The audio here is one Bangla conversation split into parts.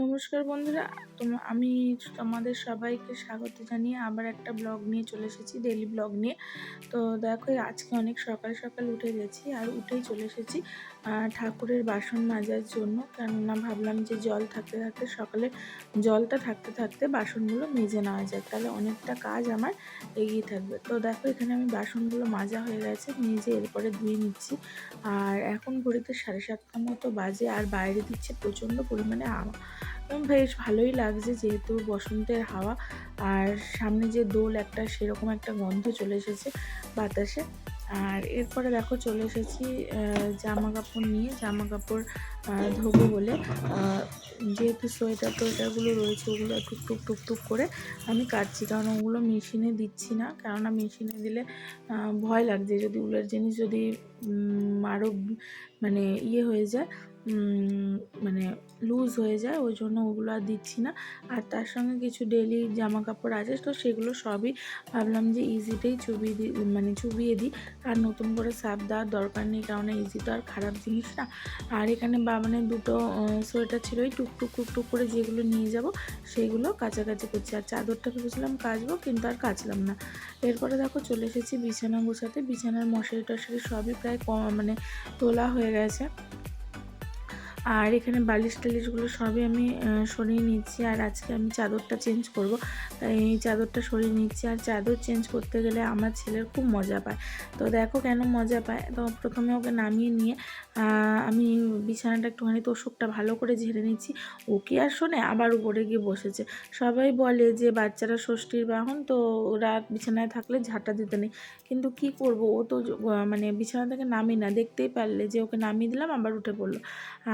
নমস্কার বন্ধুরা আমি তোমাদের সবাইকে স্বাগত জানিয়ে আবার একটা ব্লগ নিয়ে চলে এসেছি ডেলি ব্লগ নিয়ে। তো দেখো আজকে অনেক সকাল সকাল উঠে গেছি আর উঠেই চলে এসেছি। ঠাকুরের বাসন মাজার জন্য। কেননা ভাবলাম যে জল থাকতে থাকতে সকালে জলটা থাকতে থাকতে বাসনগুলো মেজে নেওয়া যায় তাহলে অনেকটা কাজ আমার এগিয়ে থাকবে। তো দেখো, এখানে আমি বাসনগুলো মাজা হয়ে গেছে, মেজে এরপরে ধুয়ে নিচ্ছি। আর এখন ঘড়িতে সাড়ে সাতটা মতো বাজে, আর বাইরে দিচ্ছে প্রচণ্ড পরিমাণে হাওয়া। বেশ ভালোই লাগছে যেহেতু বসন্তের হাওয়া। আর সামনে যে দোল একটা, সেরকম একটা গন্ধ চলে এসেছে বাতাসে। আর এরপরে দেখো চলে এসেছি জামা কাপড় নিয়ে। জামা কাপড় ধোবো বলে। যেহেতু সোয়েটার টোয়েটারগুলো রয়েছে, ওগুলো টুক টুক টুক টুক করে আমি কাটছি, কারণ ওগুলো মেশিনে দিচ্ছি না। কেননা মেশিনে দিলে ভয় লাগছে। যদি উলের জিনিস যদি আরও মানে ইয়ে হয়ে যায় মানে লুজ হয়ে যায়, ওই জন্য ওগুলো আর দিচ্ছি না। আর তার সঙ্গে কিছু ডেলি জামা কাপড় আছে, তো সেগুলো সবই ভাবলাম যে ইজিতেই চুবিয়ে দিই মানে চুবিয়ে দিই। আর নতুন করে সাপ দেওয়ার দরকার নেই, কারণ ইজি তো আর খারাপ জিনিস না। আর এখানে বাবানের দুটো সোয়েটার ছিল ওই টুকটুক টুকটুক করে যেগুলো নিয়ে যাব, সেগুলো কাছাকাছি করছি। আর চাদরটা ভেবেছিলাম কাচবো, কিন্তু আর কাচলাম না। এরপরে দেখো চলে এসেছি বিছানা গোছাতে। বিছানার মশারি টশারি সবই প্রায় মানে তোলা হয়ে গেছে। আর এখানে বালিশ টালিশগুলো সবই আমি সরিয়ে নিচ্ছি। আর আজকে আমি চাদরটা চেঞ্জ করব। তাই এই চাদরটা সরিয়ে নিচ্ছি। আর চাদর চেঞ্জ করতে গেলে আমার ছেলের খুব মজা পায়। তো দেখো কেন মজা পায়। তো প্রথমে ওকে নামিয়ে নিয়ে আমি বিছানাটা একটুখানি তোষকটা ভালো করে ঝেড়ে নিচ্ছি। ওকে আর শোনে? আবার উপরে গিয়ে বসেছে। সবাই বলে যে বাচ্চারা ষষ্ঠীর বাহন, তো ওরা বিছানায় থাকলে ঝাঁটা দিতে নেই। কিন্তু কি করব? ও তো মানে বিছানা থেকে নামি না। দেখতেই পারলে যে ওকে নামিয়ে দিলাম, আবার উঠে পড়ল।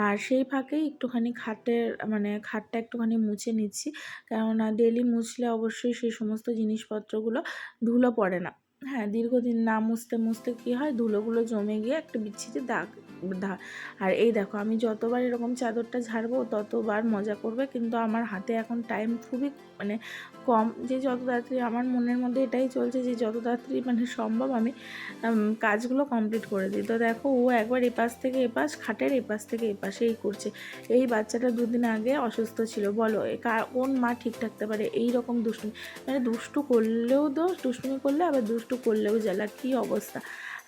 আর সেই ফাঁকেই একটুখানি খাটের মানে খাটটা একটুখানি মুছে নিচ্ছি। কেননা ডেলি মুছলে অবশ্যই সেই সমস্ত জিনিসপত্রগুলো ধুলো পড়ে না। হ্যাঁ দীর্ঘদিন না মুছতে মুছতে কী হয়? ধুলোগুলো জমে গিয়ে একটা বিচ্ছিরি দাগ আর এই দেখো, আমি যতবার এরকম চাদরটা ঝাড়বো, ততবার মজা করবে। কিন্তু আমার হাতে এখন টাইম খুবই মানে কম। যে যত তাড়াতাড়ি, আমার মনের মধ্যে এটাই চলছে যে যত তাড়াতাড়ি মানে সম্ভব আমি কাজগুলো কমপ্লিট করে দিই। তো দেখো, ও একবার এপাশ থেকে এপাশ, খাটের এপাশ থেকে এপাশে এই করছে। এই বাচ্চাটা দুদিন আগে অসুস্থ ছিল। বলো কোন মা ঠিক থাকতে পারে? এই রকম দুষ্টুমি। মানে দুষ্টু করলেও দোষ, দুষ্টুমি করলে আবার দুষ্টু করলেও জ্বালা। কী অবস্থা?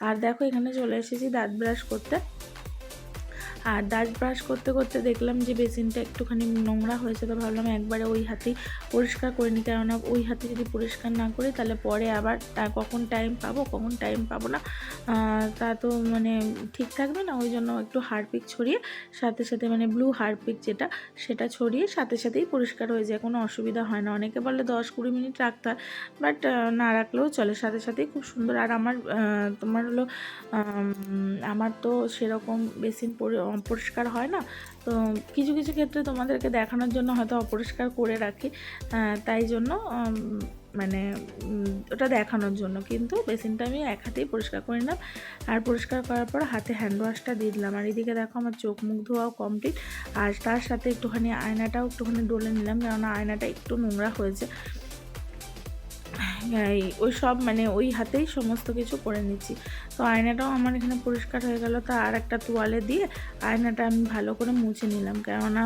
আর দেখো এখানে চলে এসেছি দাঁত ব্রাশ করতে। আর দাঁত ব্রাশ করতে করতে দেখলাম যে বেসিনটা একটুখানি নোংরা হয়েছে, তো ভাবলাম একবারে ওই হাতেই পরিষ্কার করে নিই। কেননা ওই হাতে যদি পরিষ্কার না করি, তাহলে পরে আবার কখন টাইম পাবো, কখন টাইম পাবো না তা তো মানে ঠিক থাকবে না। ওই জন্য একটু হারপিক ছড়িয়ে, সাথে সাথে মানে ব্লু হারপিক যেটা, সেটা ছড়িয়ে সাথে সাথেই পরিষ্কার হয়ে যায়, কোনো অসুবিধা হয় না। অনেকে বলে দশ কুড়ি মিনিট রাখতে হয় বাট না রাখলেও চলে। সাথে সাথেই খুব সুন্দর। আর আমার তোমার হলো আমার তো সেরকম বেসিন পরি- অপরিষ্কার হয় না। তো কিছু কিছু ক্ষেত্রে তোমাদেরকে দেখানোর জন্য হয়তো অপরিষ্কার করে রাখি। তাই জন্য মানে ওটা দেখানোর জন্য। কিন্তু বেসিনটা আমি এক হাতেই পরিষ্কার করে নিলাম। আর পরিষ্কার করার পর হাতে হ্যান্ড ওয়াশটা দিয়ে দিলাম। আর এদিকে দেখো আমার চোখ মুখ ধোয়াও কমপ্লিট আর তার সাথে একটুখানি আয়নাটাও একটুখানি ডলে নিলাম। কেননা আয়নাটা একটু নোংরা হয়েছে। ওই সব মানে ওই হাতেই সমস্ত কিছু করে নিচ্ছি। তো আয়নাটাও আমার এখানে পরিষ্কার হয়ে গেল। তা আর একটা তোয়ালে দিয়ে আয়নাটা আমি ভালো করে মুছে নিলাম। কেননা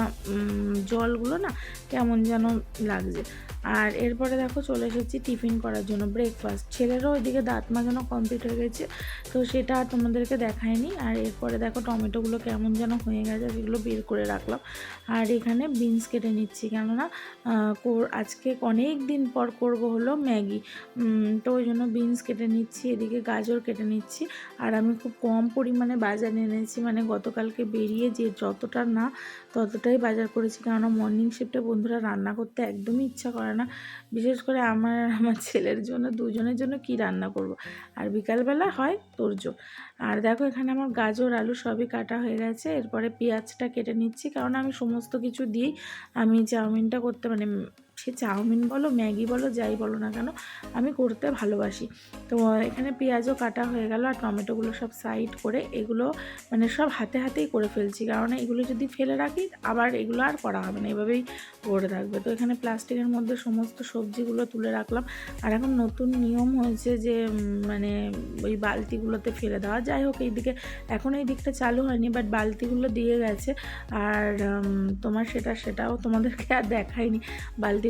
জলগুলো না কেমন যেন লাগছে। আর এরপরে দেখো চলে এসেছি টিফিন করার জন্য ব্রেকফাস্ট ছেলেরও ওইদিকে দাঁত মাজানো কমপ্লিট হয়ে গেছে, তো সেটা আর তোমাদেরকে দেখায়নি। আর এরপরে দেখো টমেটোগুলো কেমন যেন হয়ে গেছে সেগুলো বের করে রাখলাম। আর এখানে বিনস কেটে নিচ্ছি, কেননা আজকে অনেক দিন পর করব হলো ম্যাগি। তো ওই জন্য বিনস কেটে নিচ্ছি, এদিকে গাজর কেটে নিচ্ছি। আর আমি খুব কম পরিমাণে বাজার এনেছি মানে গতকালকে বেরিয়ে যে যতটা না ততটাই বাজার করেছি। কেননা মর্নিং শিফটে বন্ধুরা রান্না করতে একদমই ইচ্ছা করে না। বিশেষ করে আমার আমার ছেলের জন্য, দুজনের জন্য কি রান্না করব? আর বিকালবেলা হয় তোরজো আর দেখো এখানে আমার গাজর, আলু সবই কাটা হয়ে গেছে। এরপরে পেঁয়াজটা কেটে নিচ্ছি। কারণ আমি সমস্ত কিছু দিয়েই আমি চাউমিনটা করতে মানে সে চাউমিন বলো, ম্যাগি বলো, যাই বলো না কেন, আমি করতে ভালোবাসি। তো এখানে পেঁয়াজও কাটা হয়ে গেল আর টমেটোগুলো সব সাইড করে এগুলো মানে সব হাতে হাতেই করে ফেলছি। কারণ এগুলো যদি ফেলে রাখি, আবার এগুলো আর করা হবে না, এভাবেই পড়ে থাকবে। তো এখানে প্লাস্টিকের মধ্যে সমস্ত সবজিগুলো তুলে রাখলাম। আর এখন নতুন নিয়ম হয়েছে যে মানে ওই বালতিগুলোতে ফেলে দেওয়া। যাই হোক এইদিকে এখন এই দিকটা চালু হয়নি বাট বালতিগুলো দিয়ে গেছে। আর তোমার সেটা সেটাও তোমাদেরকে আর দেখায়নি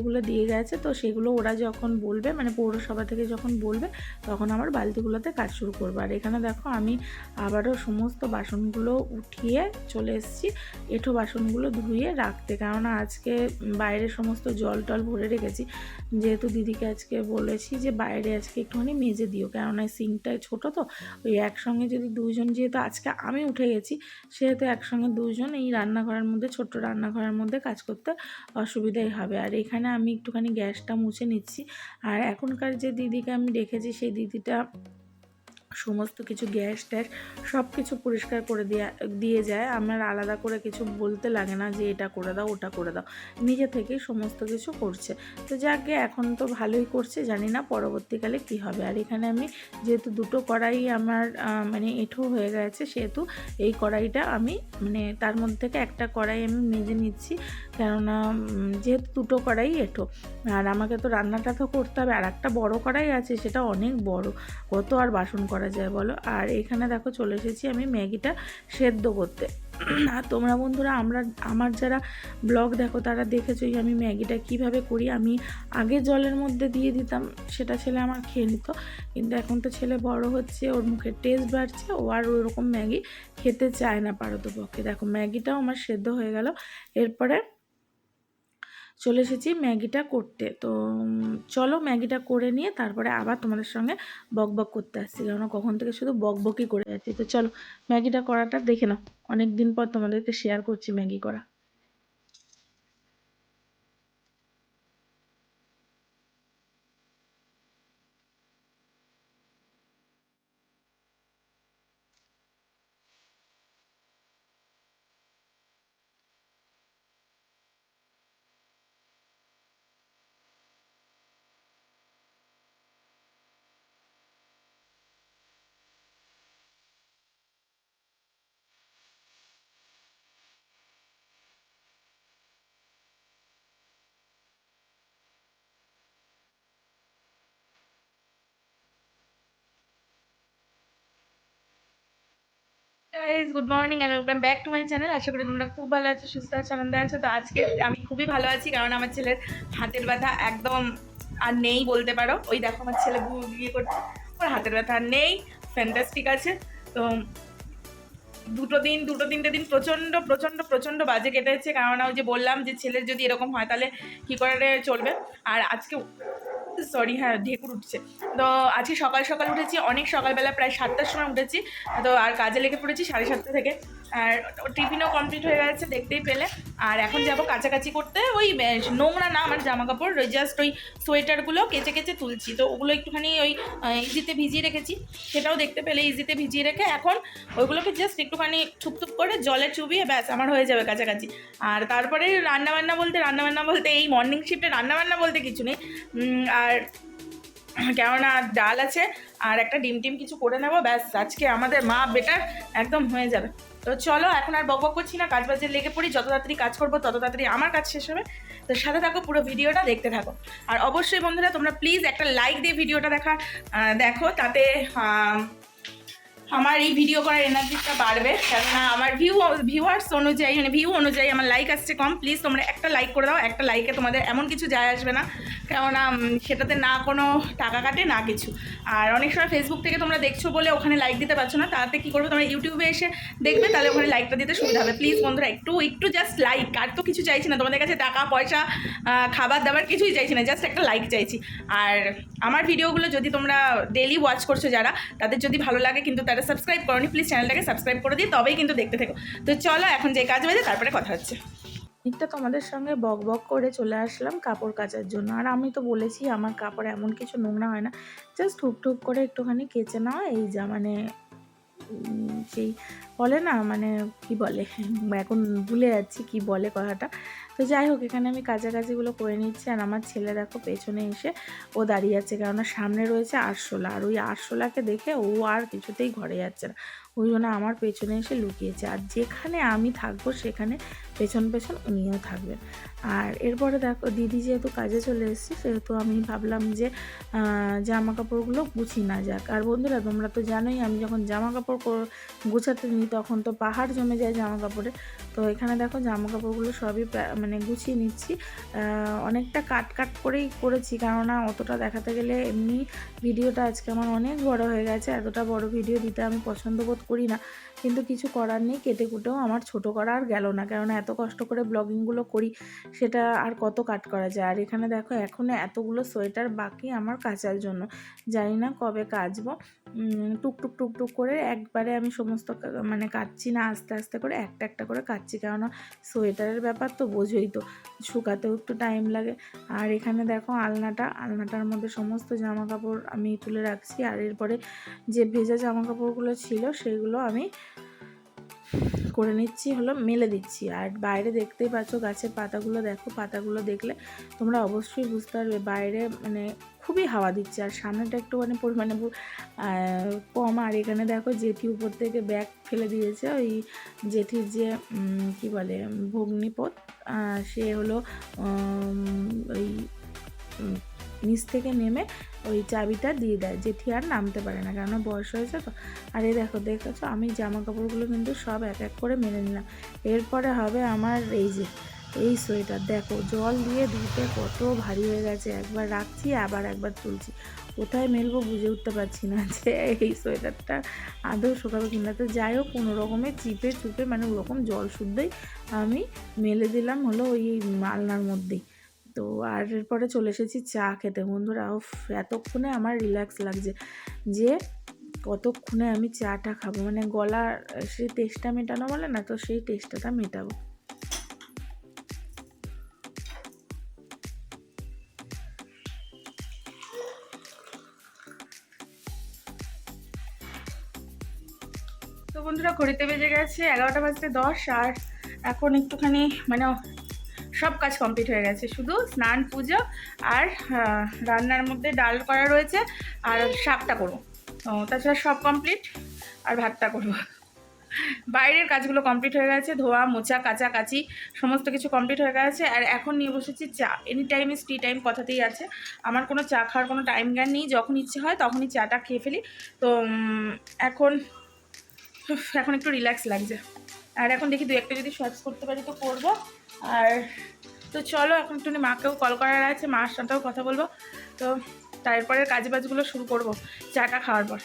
বালতিগুলো দিয়ে গেছে, তো সেগুলো ওরা যখন বলবে মানে পৌরসভা থেকে যখন বলবে, তখন আমার বালতিগুলোতে কাজ শুরু করব। আর এখানে দেখো, আমি আবারও সমস্ত বাসনগুলো উঠিয়ে চলে এসেছি, এঁঠো বাসনগুলো ধুয়ে রাখতে। কেননা আজকে বাইরে সমস্ত জল টল ভরে রেখেছি। যেহেতু দিদিকে আজকে বলেছি যে, বাইরে আজকে একটুখানি মেজে দিও, কেননা সিঙ্কটা ছোটো তো, ওই একসঙ্গে যদি দুজন যেহেতু আজকে আমি উঠে গেছি, সেহেতু একসঙ্গে দুজন এই রান্নাঘরের মধ্যে, ছোট্ট রান্নাঘরের মধ্যে কাজ করতে অসুবিধাই হবে। আর এখানে আমি একটুখানি গ্যাসটা মুছে নিচ্ছি। আর এখনকার যে দিদিকে আমি দেখেছি সেই দিদিটা সমস্ত কিছু গ্যাস ট্যাস সব কিছু পরিষ্কার করে দিয়ে দিয়ে যায়। আমার আলাদা করে কিছু বলতে লাগে না যে এটা করে দাও, ওটা করে দাও। নিজে থেকেই সমস্ত কিছু করছে। তো যাকে এখন তো ভালোই করছে, জানি না পরবর্তীকালে কি হবে। আর এখানে আমি যেহেতু দুটো কড়াই আমার মানে এঁঠো হয়ে গেছে, সেহেতু এই কড়াইটা আমি মানে তার মধ্যে থেকে একটা কড়াই আমি মেজে নিচ্ছি। কেননা যেহেতু দুটো কড়াই এঁঠো, আর আমাকে তো রান্নাটা তো করতে হবে। আর একটা বড় কড়াই আছে, সেটা অনেক বড়। কত আর বাসন করা যায় বলো। আর এখানে দেখো চলে এসেছি আমি ম্যাগিটা সেদ্ধ করতে। আর তোমরা বন্ধুরা, আমরা, আমার যারা ব্লগ দেখো, তারা দেখেছ দেখেছোই আমি ম্যাগিটা কীভাবে করি। আমি আগে জলের মধ্যে দিয়ে দিতাম, সেটা ছেলে আমার খেয়ে নিত। কিন্তু এখন তো ছেলে বড় হচ্ছে, ওর মুখে টেস্ট বাড়ছে, ও আর ওরকম ম্যাগি খেতে চায় না পারতপক্ষে। দেখো, ম্যাগিটাও আমার সেদ্ধ হয়ে গেল। এরপরে চলে এসেছি ম্যাগিটা করতে। তো চলো ম্যাগিটা করে নিয়ে তারপরে আবার তোমাদের সঙ্গে বকবক বক করতে আসছি। কারণ কখন থেকে শুধু বকবকই করে যাচ্ছি। তো চলো ম্যাগিটা করাটা দেখে নাও। অনেক দিন পর তোমাদেরকে শেয়ার করছি ম্যাগি করা। Guys good morning and welcome back to my channel আশা করি তোমরা খুব ভালো আছো, সুস্থ আছো, আনন্দে আছো। তো আজকে আমি খুবই ভালো আছি, কারণ আমার ছেলের হাতের ব্যথা একদম আর নেই বলতে পারো। ওই দেখো আমার ছেলে বিয়ে করছে। ওর হাতের ব্যথা আর নেই ফ্যান্টাস্টিক আছে। তো দুটো দিন, দুটো তিনটে দিন প্রচণ্ড প্রচণ্ড প্রচণ্ড বাজে কেটেছে। কারণ ওই যে বললাম যে ছেলের যদি এরকম হয়, তাহলে কী করে চলবে? আর আজকে সরি হ্যাঁ ঢেকুর উঠছে। তো আজকে সকাল সকাল উঠেছি, অনেক সকালবেলা প্রায় সাতটার সময় উঠেছি। তো আর কাজে লেগে পড়েছি সাড়ে সাতটা থেকে। আর টিফিনও কমপ্লিট হয়ে গেছে, দেখতেই পেলে। আর এখন যাব কাছাকাছি করতে, ওই নোংরা না আমার জামা কাপড় ওই জাস্ট ওই সোয়েটারগুলো কেচে কেচে তুলছি। তো ওগুলো একটুখানি ওই ইজিতে ভিজিয়ে রেখেছি। সেটাও দেখতে পেলে ইজিতে ভিজিয়ে রেখে এখন ওইগুলোকে জাস্ট একটুখানি থুপ করে জলে চুবিয়ে ব্যাস, আমার হয়ে যাবে কাছাকাছি। আর তারপরে রান্নাবান্না বলতে রান্নাবান্না বলতে এই মর্নিং শিফটে রান্নাবান্না বলতে কিছু নেই। আর কেননা ডাল আছে, আর একটা ডিম টিম কিছু করে নেব, ব্যাস, আজকে আমাদের মা, বেটার, একদম হয়ে যাবে। তো চলো, এখন আর বকবক করছি না, কাজ বাজে লেগে পড়ি, যত তাড়াতাড়ি কাজ করব, তত তাড়াতাড়ি আমার কাজ শেষ হবে। তো সাথে থাকো, পুরো ভিডিওটা দেখতে থাকো। আর অবশ্যই বন্ধুরা, তোমরা প্লিজ একটা লাইক দিয়ে ভিডিওটা দেখা দেখো, তাতে আমার এই ভিডিও করার এনার্জিটা বাড়বে। কেননা আমার ভিউ ভিউয়ার্স অনুযায়ী মানে ভিউ অনুযায়ী আমার লাইক আসছে কম। প্লিজ তোমরা একটা লাইক করে দাও, একটা লাইকে তোমাদের এমন কিছু যায় আসবে না। কেননা সেটাতে না কোনো টাকা কাটে, না কিছু। আর অনেক সময় ফেসবুক থেকে তোমরা দেখছ বলে ওখানে লাইক দিতে পারছ না, তাতে কী করবে? তোমরা ইউটিউবে এসে দেখবে, তাহলে ওখানে লাইকটা দিতে সুবিধা হবে। প্লিজ বন্ধুরা, একটু একটু জাস্ট লাইক আর তো কিছু চাইছি না। তোমাদের কাছে টাকা, পয়সা খাবার দাবার কিছুই চাইছি না জাস্ট একটা লাইক চাইছি। আর আমার ভিডিওগুলো যদি তোমরা ডেলি ওয়াচ করছ যারা, তাদের যদি ভালো লাগে, কিন্তু তারা সাবস্ক্রাইব করনি প্লিজ চ্যানেলটাকে সাবস্ক্রাইব করে দিই তবেই কিন্তু দেখতে থেকো। তো চলো এখন যে কাজ বাজে তারপরে কথা হচ্ছে। নিত্যা তোমাদের সঙ্গে বক বক করে চলে আসলাম কাপড় কাচার জন্য। আর আমি তো বলেছি, আমার কাপড় এমন কিছু নোংরা হয় না। জাস্ট ঠুক ঠুক করে একটুখানি কেচে নেওয়া এই যা মানে সেই বলে না মানে কি বলে, এখন ভুলে যাচ্ছি কি বলে কথাটা। তো যাই হোক, এখানে আমি কাছাকাছিগুলো করে নিচ্ছি আর আমার ছেলে দেখো পেছনে এসে ও দাঁড়িয়ে আছে, কেননা সামনে রয়েছে আরশোলা আর ওই আরশোলাকে দেখে ও আর কিছুতেই ঘরে যাচ্ছে না। ওই জন্য আমার পেছনে এসে লুকিয়েছে। আর যেখানে আমি থাকব সেখানে পেছন পেছন উনিও থাকবেন। আর এরপরে দেখো, দিদি যেহেতু কাজে চলে এসেছে, সেহেতু আমি ভাবলাম যে জামা কাপড়গুলো গুছি না যাক। আর বন্ধুরা, তোমরা তো জানোই, আমি যখন জামা কাপড় গুছাতে নিই, তখন তো পাহাড় জমে যায় জামা কাপড়ে তো এখানে দেখো জামা কাপড়গুলো সবই মানে গুছিয়ে নিচ্ছি। অনেকটা কাট কাট করেই করেছি, কেননা অতটা দেখাতে গেলে এমনি ভিডিওটা আজকে আমার অনেক বড় হয়ে গেছে, এতটা বড় ভিডিও দিতে আমি পছন্দ বোধ করি না। কিন্তু কিছু করার নেই, কেটে কুটেও আমার ছোট করা আর গেল না, কেননা এত কষ্ট করে ব্লগিংগুলো করি, সেটা আর কত কাট করা যায়? আর এখানে দেখো এখনও এতগুলো সোয়েটার বাকি আমার কাচার জন্য। জানি না কবে কাচবো। টুক টুক টুক টুক করে একবারে আমি সমস্ত মানে কাচ্ছি না, আস্তে আস্তে করে একটা একটা করে কাচ্ছি। কেননা সোয়েটারের ব্যাপার তো বোঝোই তো, শুকাতেও একটু টাইম লাগে। আর এখানে দেখো আলনাটা, আলনাটার মধ্যে সমস্ত জামা কাপড় আমি তুলে রাখছি। আর এরপরে যে ভেজা জামা কাপড়গুলো ছিল, সেগুলো আমি করে নিচ্ছি, হলো মেলে দিচ্ছি। আর বাইরে দেখতেই পাচ্ছ গাছের পাতাগুলো, দেখো পাতাগুলো দেখলে তোমরা অবশ্যই বুঝতে পারবে বাইরে মানে খুবই হাওয়া দিচ্ছে। আর সামনেটা একটুখানি পরিমাণে কম। আর এখানে দেখো জেঠি উপর থেকে ব্যাগ ফেলে দিয়েছে ওই জেঠির যে কি বলে ভগ্নিপথ সে হলো ওই নিচ থেকে নেমে ওই চাবিটা দিয়ে দেয়, জেঠি আর নামতে পারে না, কেননা বয়স হয়েছে তো। আর এই দেখো, দেখেছ? আমি জামা কাপড়গুলো কিন্তু সব এক এক করে মেনে নিলাম। এরপরে হবে আমার এই যে, এই সোয়েটার। দেখো, জল দিয়ে ধুতে কত ভারী হয়ে গেছে। একবার রাখছি, আবার একবার তুলছি। কোথায় মেলবো বুঝে উঠতে পারছি না যে এই সোয়েটারটা আদৌ শুকাবে কিনা। তো যাই হোক, কোনো রকমে চিপে চুপে মানে ওরকম জল শুদ্ধই আমি মেলে দিলাম হলো ওই মালনার মধ্যেই। তো আর এরপরে চলে এসেছি চা খেতে। বন্ধুরা এতক্ষণে আমার রিল্যাক্স লাগছে যে কতক্ষণে আমি চাটা খাব। মানে গলার সেই টেস্টটা মেটানো বলে না, তো সেই টেস্টটা মেটাবো। তো বন্ধুরা, ঘড়িতে বেজে গেছে এগারোটা বাজতে দশ, আর এখন একটুখানি মানে সব কাজ কমপ্লিট হয়ে গেছে। শুধু স্নান, পুজো আর রান্নার মধ্যে ডাল করা রয়েছে আর শাকটা করব। তাছাড়া সব কমপ্লিট আর ভাতটা করব। বাইরের কাজগুলো কমপ্লিট হয়ে গেছে, ধোয়া, মোছা কাচা কাচি সমস্ত কিছু কমপ্লিট হয়ে গেছে। আর এখন নিয়ে বসেছি চা। Any time is tea time কথাতেই আছে। আমার কোনো চা খাওয়ার কোনো টাইম জ্ঞান নেই। যখন ইচ্ছে হয় তখনই চাটা খেয়ে ফেলি। তো এখন এখন একটু রিল্যাক্স লাগছে। আর এখন দেখি দু একটা যদি শর্টস করতে পারি তো করব। আর তো চলো, এখন একটু মাকেও কল করার আছে মার সাথেও কথা বলব। তো তারপরে কাজ বাজগুলো শুরু করব চাটা খাওয়ার পর।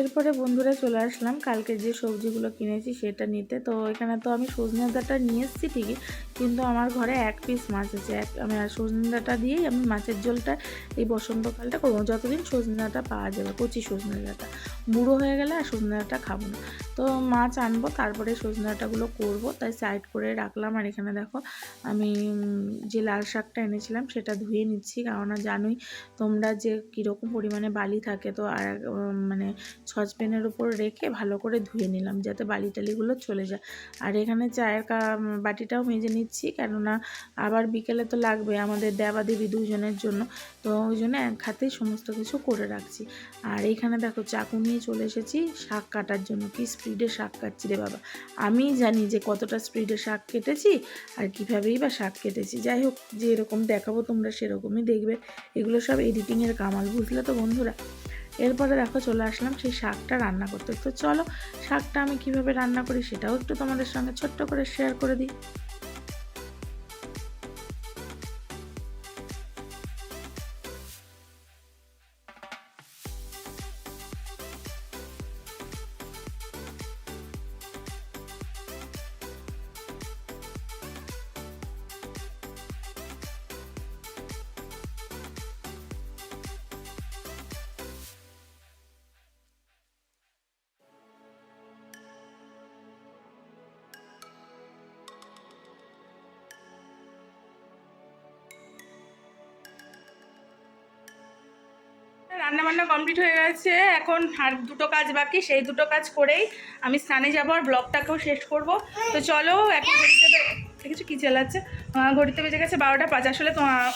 এরপরে বন্ধুরা চলে আসলাম, কালকে যে সবজিগুলো কিনেছি সেটা নিতে। তো এখানে তো আমি সজনে ডাঁটা নিয়ে এসেছি ঠিকই কিন্তু আমার ঘরে এক পিস মাছ আছে। এক, আমি আর সজনে ডাঁটা দিয়েই আমি মাছের ঝোলটা এই বসন্তকালটা করব। যতদিন সজনে ডাঁটা পাওয়া যাবে, কচি সজনে বুড়ো হয়ে গেলে আর সজনে ডাঁটা খাব না। তো মাছ আনব, তারপরে সজনে ডাঁটাগুলো করব। তাই সাইড করে রাখলাম। আর এখানে দেখো, আমি যে লাল শাকটা এনেছিলাম, সেটা ধুয়ে নিচ্ছি। কেননা জানোই তোমরা যে কীরকম পরিমাণে বালি থাকে, তো আর মানে সসপ্যানের উপর রেখে ভালো করে ধুয়ে নিলাম, যাতে বালি টালিগুলো চলে যায়। আর এখানে চায়ের বাটিটাও মেজে নিচ্ছি। কেননা আবার বিকেলে তো লাগবে আমাদের দেবা দেবী দুজনের জন্য। তো ওই জন্য এক হাতেই সমস্ত কিছু করে রাখছি। আর এইখানে দেখো চাকু নিয়ে চলে এসেছি। শাক কাটার জন্য কি স্পিডে শাক কাটছি রে বাবা। আমি জানি যে কতটা স্পিডে শাক কেটেছি আর কীভাবেই বা শাক কেটেছি। যাই হোক যে এরকম দেখাবো তোমরা সেরকমই দেখবে। এগুলো সব এডিটিংয়ের কামাল, বুঝলে তো বন্ধুরা? এরপরে দেখো চলে আসলাম সেই শাকটা রান্না করতে। তো চলো, শাকটা আমি কীভাবে রান্না করি সেটাও একটু তোমাদের সঙ্গে ছোট্ট করে শেয়ার করে দিই। রান্না বান্না কমপ্লিট হয়ে গেছে। এখন আর দুটো কাজ বাকি, সেই দুটো কাজ করেই আমি স্নানে যাব আর ব্লগটাকেও শেষ করব। তো চলো, এখন দেখেছ কি চালাচ্ছে ঘড়িতে বেজে গেছে বারোটা পাঁচ। আসলে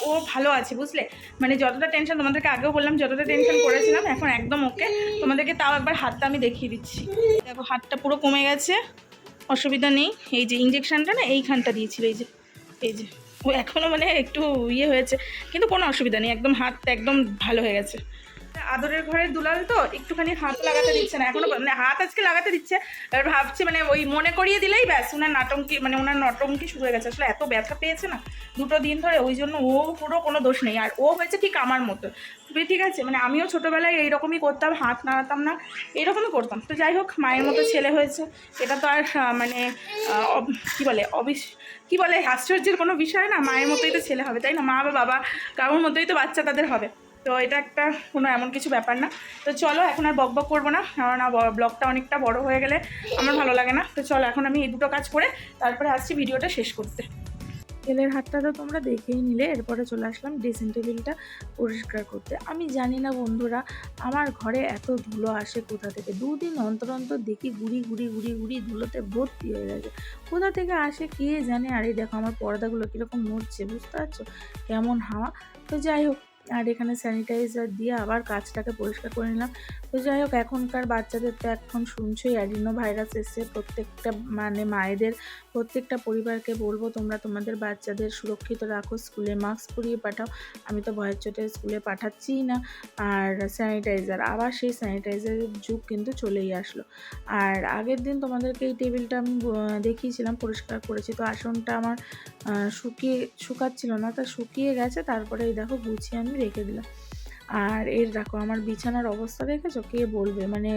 ও ভালো আছে, বুঝলে? মানে যতটা টেনশন তোমাদেরকে আগেও বললাম, যতটা টেনশন করেছিলাম, এখন একদম ওকে তোমাদেরকে তাও একবার হাতটা আমি দেখিয়ে দিচ্ছি। দেখো, হাতটা পুরো কমে গেছে। অসুবিধা নেই। এই যে ইঞ্জেকশানটা না, এইখানটা দিয়েছিল, এই যে এই যে। ও এখনও মানে একটু ইয়ে হয়েছে, কিন্তু কোনো অসুবিধা নেই। একদম হাতটা একদম ভালো হয়ে গেছে। আদরের ঘরের দুলাল তো একটুখানি হাত লাগাতে দিচ্ছে না, এখনও মানে হাত আজকে লাগাতে দিচ্ছে, এবার ভাবছি মানে ওই মনে করিয়ে দিলেই ব্যাস ওনার নাটঙ্কি মানে ওনার নটঙ্কি শুরু হয়ে গেছে। আসলে এত ব্যথা পেয়েছে না, দুটো দিন ধরে ওই জন্য ও পুরো কোনো দোষ নেই, আর ও হয়েছে ঠিক আমার মতো। ঠিক আছে মানে আমিও ছোটোবেলায় এইরকমই করতাম, হাত নাড়াতাম না এইরকমই করতাম। তো যাই হোক, মায়ের মতো ছেলে হয়েছে, এটা তো আর মানে কি বলে অবিস কি বলে, আশ্চর্যের কোনো বিষয় না, মায়ের মতোই তো ছেলে হবে, তাই না? মা বা বাবা, কারোর মতোই তো বাচ্চা তাদের হবে। তো এটা একটা কোনো এমন কিছু ব্যাপার না। তো চলো এখন আর বক বক করব না, কারণ ব্লগটা অনেকটা বড় হয়ে গেলে আমার ভালো লাগে না। তো চলো এখন আমি এই দুটো কাজ করে তারপরে আসছি ভিডিওটা শেষ করতে। তেলের হাতটা তো তোমরা দেখেই নিলে, এরপরে চলে আসলাম ড্রেসিং টেবিলটা পরিষ্কার করতে। আমি জানি না বন্ধুরা, আমার ঘরে এত ধুলো আসে কোথা থেকে? দুদিন অন্তর অন্তর দেখি গুড়ি গুড়ি গুড়ি গুড়ি ধুলোতে ভর্তি হয়ে গেছে। কোথা থেকে আসে কে জানে? আর এই দেখো আমার পর্দাগুলো কীরকম নড়ছে, বুঝতে পারছ? কেমন হাওয়া। তো যাই হোক আর এখানে স্যানিটাইজার দিয়ে আবার কাজটাকে পরিষ্কার করে নিলাম। তো যাই হোক, এখনকার বাচ্চাদের তো এখন শুনছোই অ্যাডিনো ভাইরাস এসছে প্রত্যেকটা মানে মায়েদের, প্রত্যেকটা পরিবারকে বলব তোমরা তোমাদের বাচ্চাদের সুরক্ষিত রাখো, স্কুলে মাস্ক পরিয়ে পাঠাও। আমি তো ভয়ের চোটে স্কুলে পাঠাচ্ছিই না। আর স্যানিটাইজার আবার সেই স্যানিটাইজারের যুগ কিন্তু চলেই আসলো। আর আগের দিন তোমাদেরকে এই টেবিলটা আমি দেখিয়েছিলাম, পরিষ্কার করেছি। তো আসনটা আমার শুকিয়ে, শুকাচ্ছিল না, তা শুকিয়ে গেছে। তারপরে এই দেখো, গুছিয়ে আমি রেখে দিলাম। আর এর দেখো, আমার বিছানার অবস্থা দেখেছ? কে বলবে? মানে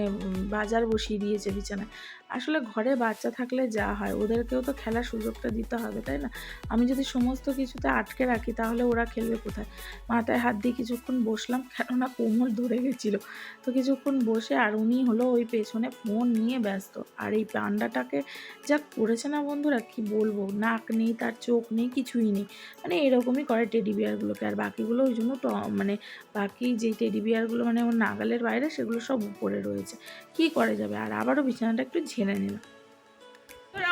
বাজার বসিয়ে দিয়েছে বিছানায়। আসলে ঘরে বাচ্চা থাকলে যা হয়, ওদেরকেও তো খেলার সুযোগটা দিতে হবে, তাই না? আমি যদি সমস্ত কিছুতে আটকে রাখি, তাহলে ওরা খেলবে কোথায়? মাথায় হাত দিয়ে কিছুক্ষণ বসলাম, কেননা কোমর ধরে গেছিল। তো কিছুক্ষণ বসে আর উনি হলো ওই পেছনে ফোন নিয়ে ব্যস্ত। আর এই পান্ডাটাকে যা করেছে না বন্ধুরা, কি বলব? নাক নেই, তার চোখ নেই, কিছুই নেই। মানে এরকমই করে টেডি বিয়ারগুলোকে। আর বাকিগুলো ওই জন্য মানে বাকি যেই টেডি বিয়ারগুলো মানে ওর নাগালের বাইরে, সেগুলো সব উপরে রয়েছে। কি করে যাবে? আর আবারও বিছানাটা একটু ঝেড়ে নিলাম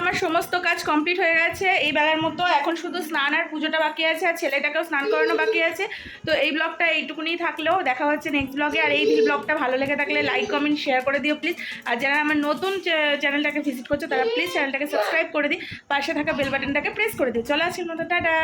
আমার সমস্ত কাজ কমপ্লিট হয়ে গেছে, এই বেলার মতো এখন শুধু স্নান আর পুজোটা বাকি আছে আর ছেলেটাকেও স্নান করানো বাকি আছে। তো এই ব্লগটা এইটুকুনি থাকলেও দেখা হচ্ছে নেক্সট ব্লগে আর এই ব্লগটা ভালো লেগে থাকলে লাইক কমেন্ট শেয়ার করে দিও প্লিজ আর যারা আমার নতুন চ্যানেলটাকে ভিজিট করছ, তারা প্লিজ চ্যানেলটাকে সাবস্ক্রাইব করে দিই। পাশে থাকা বেল বাটনটাকে প্রেস করে দিও। চলো আজকের মতো, টাটা!